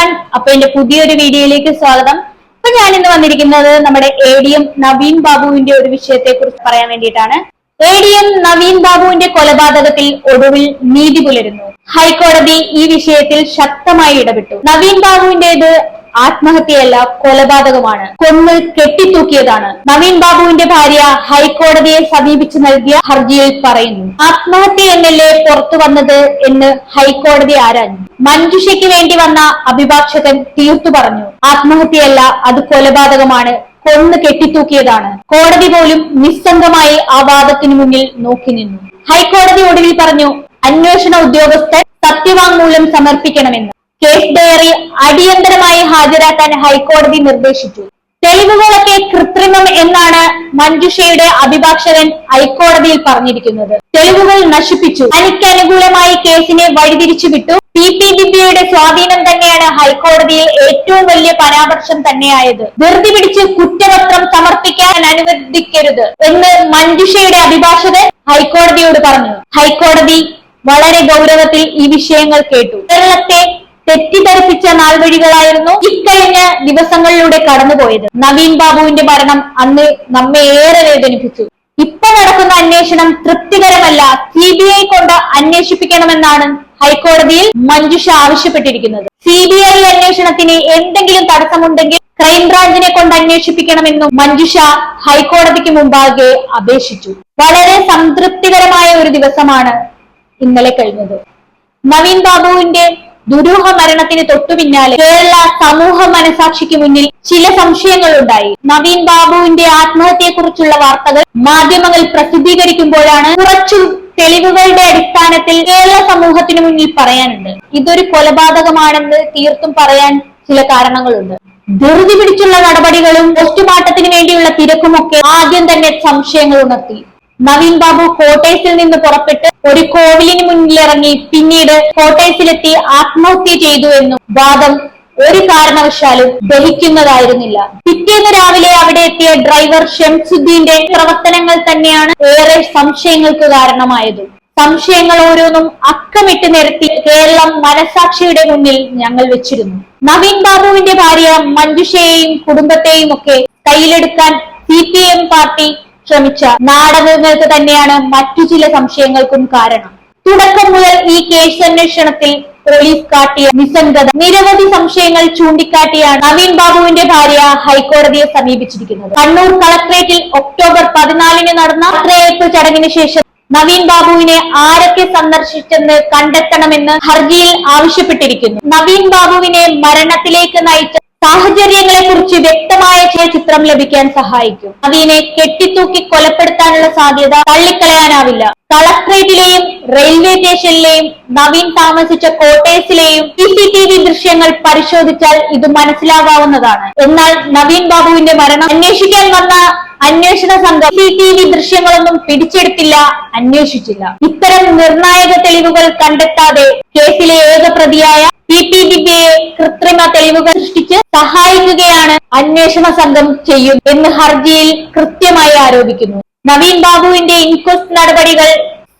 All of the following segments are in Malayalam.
എവ്രിവൺ അപ്പൊ എന്റെ പുതിയൊരു വീഡിയോയിലേക്ക് സ്വാഗതം. ഇപ്പൊ ഞാൻ ഇന്ന് വന്നിരിക്കുന്നത് നമ്മുടെ എ ഡി എം നവീൻ ബാബുവിന്റെ ഒരു വിഷയത്തെ കുറിച്ച് പറയാൻ വേണ്ടിയിട്ടാണ്. എ ഡി എം നവീൻ ബാബുവിന്റെ കൊലപാതകത്തിൽ ഒടുവിൽ നീതി പുലരുന്നു. ഹൈക്കോടതി ഈ വിഷയത്തിൽ ശക്തമായി ഇടപെട്ടു. നവീൻ ബാബുവിന്റേത് ആത്മഹത്യയല്ല കൊലപാതകമാണ്. കൊന്ന് കെട്ടിത്തൂക്കിയതാണ്. നവീൻ ബാബുവിന്റെ ഭാര്യ ഹൈക്കോടതിയെ സമീപിച്ചു നൽകിയ ഹർജിയിൽ പറയുന്നു. ആത്മഹത്യ എന്നല്ലേ പുറത്തു വന്നത് എന്ന് ഹൈക്കോടതി ആരാഞ്ഞു. മഞ്ജുഷയ്ക്ക് വേണ്ടി വന്ന അഭിഭാഷകൻ തീർത്തു പറഞ്ഞു. ആത്മഹത്യയല്ല അത് കൊലപാതകമാണ് കൊന്ന് കെട്ടിത്തൂക്കിയതാണ്. കോടതി പോലും നിസ്സംഗമായി ആ വാദത്തിനു മുന്നിൽ നോക്കി നിന്നു. ഹൈക്കോടതി ഒടുവിൽ പറഞ്ഞു അന്വേഷണ ഉദ്യോഗസ്ഥർ സത്യവാങ്മൂലം സമർപ്പിക്കണമെന്ന്. കേസ് ഡയറി അടിയന്തരമായി ഹാജരാക്കാൻ ഹൈക്കോടതി നിർദ്ദേശിച്ചു. തെളിവുകളൊക്കെ കൃത്രിമം എന്നാണ് മഞ്ജുഷയുടെ അഭിഭാഷകൻ ഹൈക്കോടതിയിൽ പറഞ്ഞിരിക്കുന്നത്. തെളിവുകൾ നശിപ്പിച്ചു. തനിക്ക് അനുകൂലമായി കേസിനെ വഴിതിരിച്ചു വിട്ടു പി പി ദിവ്യയുടെ സ്വാധീനം തന്നെയാണ് ഹൈക്കോടതിയിൽ ഏറ്റവും വലിയ പരാമർശം തന്നെയായത്. ധൃതി പിടിച്ച് കുറ്റപത്രം സമർപ്പിക്കാൻ അനുവദിക്കരുത് എന്ന് മഞ്ജുഷയുടെ അഭിഭാഷകൻ ഹൈക്കോടതിയോട് പറഞ്ഞു. ഹൈക്കോടതി വളരെ ഗൗരവത്തിൽ ഈ വിഷയങ്ങൾ കേട്ടു. കേരളത്തെ തെറ്റിദ്ധരിപ്പിച്ച നാൾവഴികളായിരുന്നു ഇക്കഴിഞ്ഞ ദിവസങ്ങളിലൂടെ കടന്നുപോയത്. നവീൻ ബാബുവിന്റെ മരണം അന്ന് നമ്മെ ഏറെ വേദനിപ്പിച്ചു. ഇപ്പൊ നടക്കുന്ന അന്വേഷണം തൃപ്തികരമല്ല. സി ബി ഐ കൊണ്ട് അന്വേഷിപ്പിക്കണമെന്നാണ് ഹൈക്കോടതിയിൽ മഞ്ജുഷ ആവശ്യപ്പെട്ടിരിക്കുന്നത്. സി ബി ഐ അന്വേഷണത്തിന് എന്തെങ്കിലും തടസ്സമുണ്ടെങ്കിൽ ക്രൈംബ്രാഞ്ചിനെ കൊണ്ട് അന്വേഷിപ്പിക്കണമെന്നും മഞ്ജുഷ ഹൈക്കോടതിക്ക് മുമ്പാകെ അപേക്ഷിച്ചു. വളരെ സംതൃപ്തികരമായ ഒരു ദിവസമാണ് ഇന്നലെ കഴിഞ്ഞത്. നവീൻ ബാബുവിന്റെ ദുരൂഹ മരണത്തിന് തൊട്ടു പിന്നാലെ കേരള സമൂഹ മനസാക്ഷിക്ക് മുന്നിൽ ചില സംശയങ്ങൾ ഉണ്ടായി നവീൻ ബാബുവിന്റെ ആത്മഹത്യയെക്കുറിച്ചുള്ള വാർത്തകൾ മാധ്യമങ്ങൾ പ്രസിദ്ധീകരിക്കുമ്പോഴാണ് കുറച്ചു തെളിവുകളുടെ അടിസ്ഥാനത്തിൽ കേരള സമൂഹത്തിന് മുന്നിൽ പറയാനുണ്ട്. ഇതൊരു കൊലപാതകമാണെന്ന് തീർത്തും പറയാൻ ചില കാരണങ്ങളുണ്ട്. ധൃതി പിടിച്ചുള്ള നടപടികളും പോസ്റ്റ്മോർട്ടത്തിന് വേണ്ടിയുള്ള തിരക്കുമൊക്കെ ആദ്യം തന്നെ സംശയങ്ങൾ ഉണർത്തി. നവീൻ ബാബു കോട്ടയത്തിൽ നിന്ന് പുറപ്പെട്ട് ഒരു കോവിലിന് മുന്നിലിറങ്ങി പിന്നീട് കോട്ടയത്തിലെത്തി ആത്മഹത്യ ചെയ്തു എന്നും വാദം ഒരു കാരണവശാലും ദഹിക്കുന്നതായിരുന്നില്ല. പിറ്റേന്ന് രാവിലെ അവിടെ എത്തിയ ഡ്രൈവർ ഷംസുദ്ദീന്റെ പ്രവർത്തനങ്ങൾ തന്നെയാണ് ഏറെ സംശയങ്ങൾക്ക് കാരണമായത്. സംശയങ്ങൾ ഓരോന്നും അക്കമിട്ട് നിരത്തി കേരളം മനസാക്ഷിയുടെ മുന്നിൽ ഞങ്ങൾ വെച്ചിരുന്നു. നവീൻ ബാബുവിന്റെ ഭാര്യ മഞ്ജുഷയെയും കുടുംബത്തെയും ഒക്കെ കയ്യിലെടുക്കാൻ സി പി എം പാർട്ടി ശ്രമിച്ച നാടകങ്ങൾക്ക് തന്നെയാണ് മറ്റു ചില സംശയങ്ങൾക്കും കാരണം. തുടക്കം മുതൽ ഈ കേസ് അന്വേഷണത്തിൽ പോലീസ് കാട്ടിയ നിസ്സംഗത നിരവധി സംശയങ്ങൾ ചൂണ്ടിക്കാട്ടിയാണ് നവീൻ ബാബുവിന്റെ ഭാര്യ ഹൈക്കോടതിയെ സമീപിച്ചിരിക്കുന്നത്. കണ്ണൂർ കളക്ടറേറ്റിൽ ഒക്ടോബർ പതിനാലിന് നടന്ന അത്രയപ്പ് ചടങ്ങിന് ശേഷം നവീൻ ബാബുവിനെ ആരൊക്കെ സന്ദർശിച്ചെന്ന് കണ്ടെത്തണമെന്ന് ഹർജിയിൽ ആവശ്യപ്പെട്ടിരിക്കുന്നു. നവീൻ ബാബുവിനെ മരണത്തിലേക്ക് നയിച്ച സാഹചര്യങ്ങളെ കുറിച്ച് വ്യക്തമായ ചില ചിത്രം ലഭിക്കാൻ സഹായിക്കും. അതിനെ കെട്ടിത്തൂക്കി കൊലപ്പെടുത്താനുള്ള സാധ്യത തള്ളിക്കളയാനാവില്ല. കളക്ട്രേറ്റിലെയും റെയിൽവേ സ്റ്റേഷനിലെയും നവീൻ താമസിച്ച കോട്ടേഴ്സിലെയും സി സി ടി വി ദൃശ്യങ്ങൾ പരിശോധിച്ചാൽ ഇത് മനസ്സിലാകാവുന്നതാണ്. എന്നാൽ നവീൻ ബാബുവിന്റെ മരണം അന്വേഷിക്കാൻ വന്ന അന്വേഷണ സംഘം സി ടി വി ദൃശ്യങ്ങളൊന്നും പിടിച്ചെടുത്തില്ല അന്വേഷിച്ചില്ല. ഇത്തരം നിർണായക തെളിവുകൾ കണ്ടെത്താതെ കേസിലെ ഏക പ്രതിയായ പി പി കൃത്രിമ തെളിവുകൾ സൃഷ്ടിച്ച് സഹായിക്കുകയാണ് അന്വേഷണ സംഘം ചെയ്യും എന്ന് ഹർജിയിൽ കൃത്യമായി ആരോപിക്കുന്നു. നവീൻ ബാബുവിന്റെ ഇൻക്വസ്റ്റ് നടപടികൾ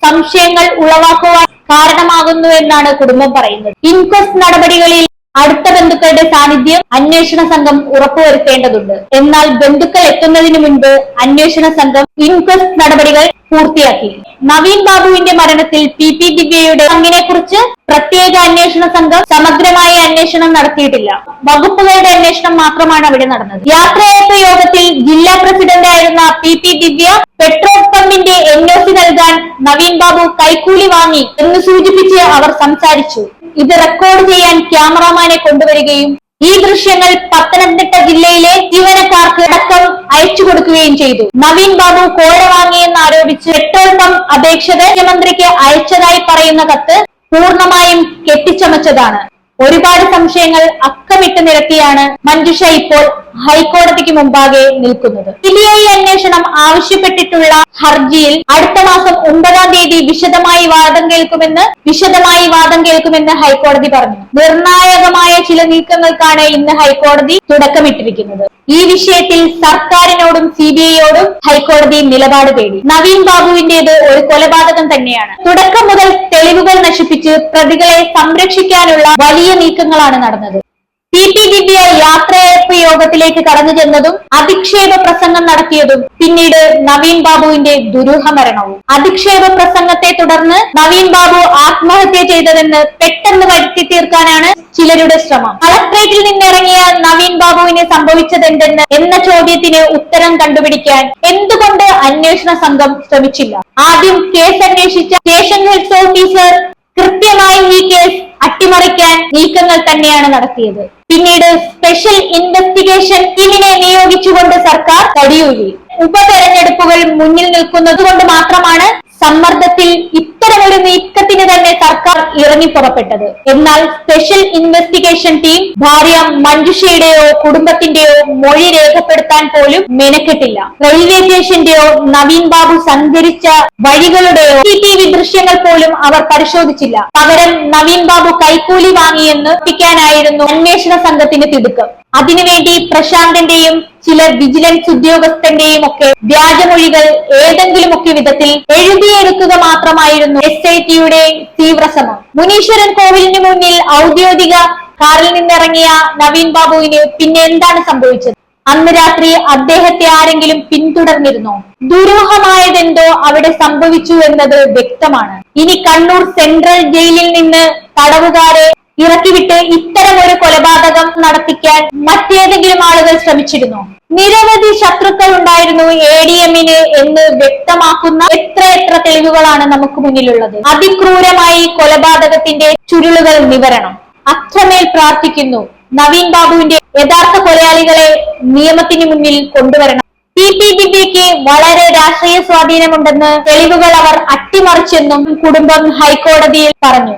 സംശയങ്ങൾ ഉളവാക്കുവാൻ കാരണമാകുന്നു എന്നാണ് കുടുംബം പറയുന്നത്. ഇൻക്വസ്റ്റ് നടപടികളിൽ അടുത്ത ബന്ധുക്കളുടെ സാന്നിധ്യം അന്വേഷണ സംഘം ഉറപ്പുവരുത്തേണ്ടതുണ്ട്. എന്നാൽ ബന്ധുക്കൾ എത്തുന്നതിന് മുൻപ് അന്വേഷണ സംഘം ഇൻക്വസ്റ്റ് നടപടികൾ പൂർത്തിയാക്കി. നവീൻ ബാബുവിന്റെ മരണത്തിൽ പി പി ദിവ്യയുടെ പങ്കിനെ കുറിച്ച് പ്രത്യേക അന്വേഷണ സംഘം സമഗ്രമായ അന്വേഷണം നടത്തിയിട്ടില്ല. വകുപ്പുകളുടെ അന്വേഷണം മാത്രമാണ് അവിടെ നടന്നത്. യാത്രയയപ്പ് യോഗത്തിൽ ജില്ലാ പ്രസിഡന്റ് ആയിരുന്ന പി പി ദിവ്യ പെട്രോൾ പമ്പിന്റെ എൻ ഒ സി നൽകാൻ നവീൻ ബാബു കൈക്കൂലി വാങ്ങി എന്ന് സൂചിപ്പിച്ച് അവർ സംസാരിച്ചു. ഇത് റെക്കോർഡ് ചെയ്യാൻ ക്യാമറാമാനെ കൊണ്ടുവരികയും ഈ ദൃശ്യങ്ങൾ പത്തനംതിട്ട ജില്ലയിലെ ജീവനക്കാർക്ക് അടക്കം അയച്ചു കൊടുക്കുകയും ചെയ്തു. നവീൻ ബാബു കോഴ വാങ്ങിയെന്ന് ആരോപിച്ച് പെട്രോൾ പമ്പ് അപേക്ഷകർ മുഖ്യമന്ത്രിക്ക് അയച്ചതായി പറയുന്ന കത്ത് പൂർണമായും കെട്ടിച്ചമച്ചതാണ്. ഒരുപാട് സംശയങ്ങൾ അക്കമിട്ട് നിരത്തിയാണ് മഞ്ജുഷ ഇപ്പോൾ ഹൈക്കോടതിക്ക് മുമ്പാകെ നിൽക്കുന്നത്. സിബിഐ അന്വേഷണം ആവശ്യപ്പെട്ടിട്ടുള്ള ഹർജിയിൽ അടുത്ത മാസം ഒമ്പതാം തീയതി വിശദമായി വാദം കേൾക്കുമെന്ന് വിശദമായി വാദം കേൾക്കുമെന്ന് ഹൈക്കോടതി പറഞ്ഞു. നിർണായകമായ ചില നീക്കങ്ങൾക്കാണ് ഇന്ന് ഹൈക്കോടതി തുടക്കമിട്ടിരിക്കുന്നത്. ഈ വിഷയത്തിൽ സർക്കാരിനോടും സി ബി ഐയോടും ഹൈക്കോടതി നിലപാട് തേടി. നവീൻ ബാബുവിന്റേത് ഒരു കൊലപാതകം തന്നെയാണ്. തുടക്കം മുതൽ തെളിവുകൾ നശിപ്പിച്ച് പ്രതികളെ സംരക്ഷിക്കാനുള്ള വലിയ നീക്കങ്ങളാണ് നടന്നത്. പി പി ദിവ്യ യാത്രയയപ്പ് യോഗത്തിലേക്ക് കടന്നു ചെന്നതും അധിക്ഷേപ പ്രസംഗം നടത്തിയതും പിന്നീട് നവീൻ ബാബുവിന്റെ ദുരൂഹ മരണവും അധിക്ഷേപ പ്രസംഗത്തെ തുടർന്ന് നവീൻ ബാബു ആത്മഹത്യ ചെയ്തതെന്ന് പെട്ടെന്ന് വരുത്തി തീർക്കാനാണ് ചിലരുടെ ശ്രമം. കളക്ട്രേറ്റിൽ നിന്നിറങ്ങിയ നവീൻ ബാബുവിന് സംഭവിച്ചതെന്തെന്ന് എന്ന ചോദ്യത്തിന് ഉത്തരം കണ്ടുപിടിക്കാൻ എന്തുകൊണ്ട് അന്വേഷണ സംഘം ശ്രമിച്ചില്ല? ആദ്യം കേസ് അന്വേഷിച്ച സ്റ്റേഷൻ ഹെൽത്ത് ഓഫീസർ കൃത്യമായി ഈ കേസ് അട്ടിമറിക്കാൻ നീക്കങ്ങൾ തന്നെയാണ് നടത്തിയത്. പിന്നീട് സ്പെഷ്യൽ ഇൻവെസ്റ്റിഗേഷൻ ടീമിനെ നിയോഗിച്ചുകൊണ്ട് സർക്കാർ കടിയൂരി. ഉപതെരഞ്ഞെടുപ്പുകൾ മുന്നിൽ നിൽക്കുന്നത് കൊണ്ട് മാത്രമാണ് സമ്മർദ്ദത്തിൽ ഇത്തരമൊരു നീക്കത്തിന് തന്നെ സർക്കാർ ഇറങ്ങി പുറപ്പെട്ടത്. എന്നാൽ സ്പെഷ്യൽ ഇൻവെസ്റ്റിഗേഷൻ ടീം ഭാര്യ മഞ്ജുഷയുടെയോ കുടുംബത്തിന്റെയോ മൊഴി രേഖപ്പെടുത്താൻ പോലും മെനക്കെട്ടില്ല. റെയിൽവേ സ്റ്റേഷന്റെയോ നവീൻ ബാബു സഞ്ചരിച്ച വഴികളുടെയോ സി ടി വി ദൃശ്യങ്ങൾ പോലും അവർ പരിശോധിച്ചില്ല. പകരം നവീൻ ബാബു കൈക്കൂലി വാങ്ങിയെന്ന് എത്തിക്കാനായിരുന്നു അന്വേഷണ സംഘത്തിന് തിടുക്കം. അതിനുവേണ്ടി പ്രശാന്തന്റെയും ചില വിജിലൻസ് ഉദ്യോഗസ്ഥന്റെയും ഒക്കെ വ്യാജമൊഴികൾ ഏതെങ്കിലുമൊക്കെ വിധത്തിൽ എഴുതിയെടുക്കുക മാത്രമായിരുന്നു എസ് ഐ ടിയുടെ തീവ്രശ്രമം. മുനീശ്വരൻ കോവിലിന് മുന്നിൽ ഔദ്യോഗിക കാറിൽ നിന്നിറങ്ങിയ നവീൻ ബാബുവിന് പിന്നെ എന്താണ് സംഭവിച്ചത്? അന്ന് രാത്രി അദ്ദേഹത്തെ ആരെങ്കിലും പിന്തുടർന്നിരുന്നോ? ദുരൂഹമായതെന്തോ അവിടെ സംഭവിച്ചു എന്നത് വ്യക്തമാണ്. ഇനി കണ്ണൂർ സെൻട്രൽ ജയിലിൽ നിന്ന് തടവുകാരെ ഇറക്കിവിട്ട് ഇത്തരം ഒരു കൊലപാതകം നടത്തിക്കാൻ മറ്റേതെങ്കിലും ആളുകൾ ശ്രമിച്ചിരുന്നു. നിരവധി ശത്രുക്കൾ ഉണ്ടായിരുന്നു എ ഡി എമ്മിന് എന്ന് വ്യക്തമാക്കുന്ന എത്ര എത്ര തെളിവുകളാണ് നമുക്ക് മുന്നിലുള്ളത്. അതിക്രൂരമായി കൊലപാതകത്തിന്റെ ചുരുളുകൾ നിവരണം. അത്രമേൽ പ്രാർത്ഥിക്കുന്നു നവീൻ ബാബുവിന്റെ യഥാർത്ഥ കൊലയാളികളെ നിയമത്തിന് മുന്നിൽ കൊണ്ടുവരണം. പി പി ദിവ്യയ്ക്ക് വളരെ രാഷ്ട്രീയ സ്വാധീനമുണ്ടെന്ന് തെളിവുകൾ അവർ അട്ടിമറിച്ചെന്നും കുടുംബം ഹൈക്കോടതിയിൽ പറഞ്ഞു.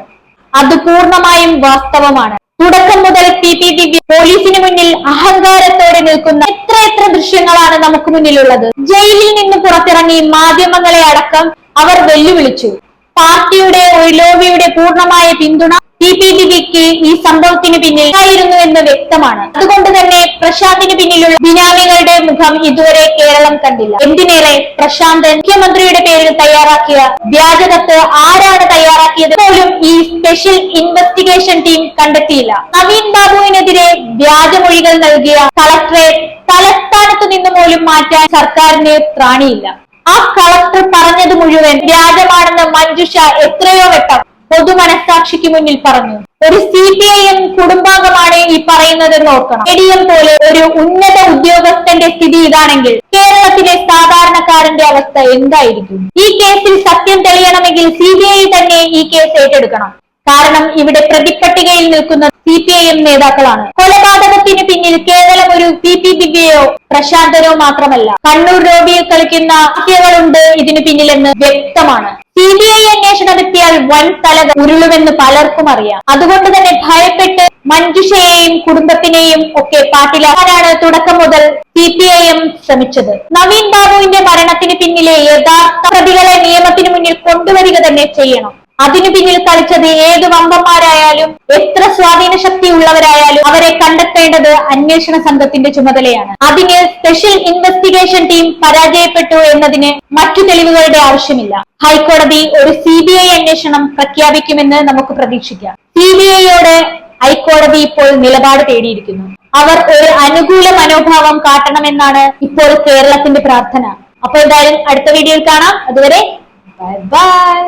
അത് പൂർണമായും വാസ്തവമാണ്. തുടക്കം മുതൽ പി പി ബി പോലീസിന് മുന്നിൽ അഹങ്കാരത്തോടെ നിൽക്കുന്ന എത്ര എത്ര ദൃശ്യങ്ങളാണ് നമുക്ക് മുന്നിലുള്ളത്. ജയിലിൽ നിന്ന് പുറത്തിറങ്ങി മാധ്യമങ്ങളെ അടക്കം അവർ വെല്ലുവിളിച്ചു. പാർട്ടിയുടെ ഒരു ലോബിയുടെ പൂർണമായ പിന്തുണ പി പി ഈ സംഭവത്തിന് പിന്നിൽ ആയിരുന്നു എന്ന് വ്യക്തമാണ്. അതുകൊണ്ട് തന്നെ പ്രശാന്തിന് പിന്നിലുള്ള ബിനാമികളുടെ മുഖം ഇതുവരെ കേരളം കണ്ടില്ല. എന്തിനേറെ പ്രശാന്ത് മുഖ്യമന്ത്രിയുടെ പേരിൽ തയ്യാറാക്കിയ വ്യാജകത്ത് ആരാണ് തയ്യാറാക്കിയത് പോലും ഈ സ്പെഷ്യൽ ഇൻവെസ്റ്റിഗേഷൻ ടീം കണ്ടെത്തിയില്ല. നവീൻ ബാബുവിനെതിരെ വ്യാജമൊഴികൾ നൽകിയ കളക്ടറേറ്റ് തലസ്ഥാനത്തു നിന്ന് പോലും മാറ്റാൻ സർക്കാരിന് ത്രാണിയില്ല. ആ കളക്ടർ പറഞ്ഞത് മുഴുവൻ വ്യാജമാണെന്ന് മഞ്ജുഷ എത്രയോ വട്ടം പൊതുമനസാക്ഷിക്ക് മുന്നിൽ പറഞ്ഞു. ഒരു സി പി ഐ എം കുടുംബാംഗമാണ് ഈ പറയുന്നതെന്ന് നോക്കണം. എ ഡി എം പോലെ ഒരു ഉന്നത ഉദ്യോഗസ്ഥന്റെ സ്ഥിതി ഇതാണെങ്കിൽ കേരളത്തിലെ സാധാരണക്കാരന്റെ അവസ്ഥ എന്തായിരിക്കും? ഈ കേസിൽ സത്യം തെളിയണമെങ്കിൽ സി ബി ഐ തന്നെ ഈ കേസ് ഏറ്റെടുക്കണം. കാരണം ഇവിടെ പ്രതിപ്പട്ടികയിൽ നിൽക്കുന്ന സി പി ഐ എം നേതാക്കളാണ്. കൊലപാതകത്തിന് പിന്നിൽ കേവലം ഒരു പി പി ദിവ്യയോ പ്രശാന്തരോ മാത്രമല്ല. കണ്ണൂർ രോഗിയിൽ കളിക്കുന്ന ആശയങ്ങളുണ്ട് ഇതിനു പിന്നിലെന്ന് വ്യക്തമാണ്. സി ബി ഐ അന്വേഷണം എത്തിയാൽ വൻ തലക ഉരുളുമെന്ന് പലർക്കും അറിയാം. അതുകൊണ്ട് തന്നെ ഭയപ്പെട്ട് മഞ്ജുഷയെയും കുടുംബത്തിനെയും ഒക്കെ പാട്ടിലാക്കാനാണ് തുടക്കം മുതൽ സി പി ഐ എം ശ്രമിച്ചത്. നവീൻ ബാബുവിന്റെ മരണത്തിന് പിന്നിലെ യഥാർത്ഥ പ്രതികളെ നിയമത്തിന് മുന്നിൽ കൊണ്ടുവരിക തന്നെ ചെയ്യണം. അതിനു പിന്നിൽ കളിച്ചത് ഏത് വമ്പന്മാരായാലും എത്ര സ്വാധീന ശക്തി ഉള്ളവരായാലും അവരെ കണ്ടെത്തേണ്ടത് അന്വേഷണ സംഘത്തിന്റെ ചുമതലയാണ്. അതിന് സ്പെഷ്യൽ ഇൻവെസ്റ്റിഗേഷൻ ടീം പരാജയപ്പെട്ടു എന്നതിന് മറ്റു തെളിവുകളുടെ ആവശ്യമില്ല. ഹൈക്കോടതി ഒരു സി ബി ഐ അന്വേഷണം പ്രഖ്യാപിക്കുമെന്ന് നമുക്ക് പ്രതീക്ഷിക്കാം. സി ബി ഐയോട് ഹൈക്കോടതി ഇപ്പോൾ നിലപാട് തേടിയിരിക്കുന്നു. അവർ ഒരു അനുകൂല മനോഭാവം കാട്ടണമെന്നാണ് ഇപ്പോൾ കേരളത്തിന്റെ പ്രാർത്ഥന. അപ്പോൾ എന്തായാലും അടുത്ത വീഡിയോയിൽ കാണാം. അതുവരെ ബൈ ബൈ.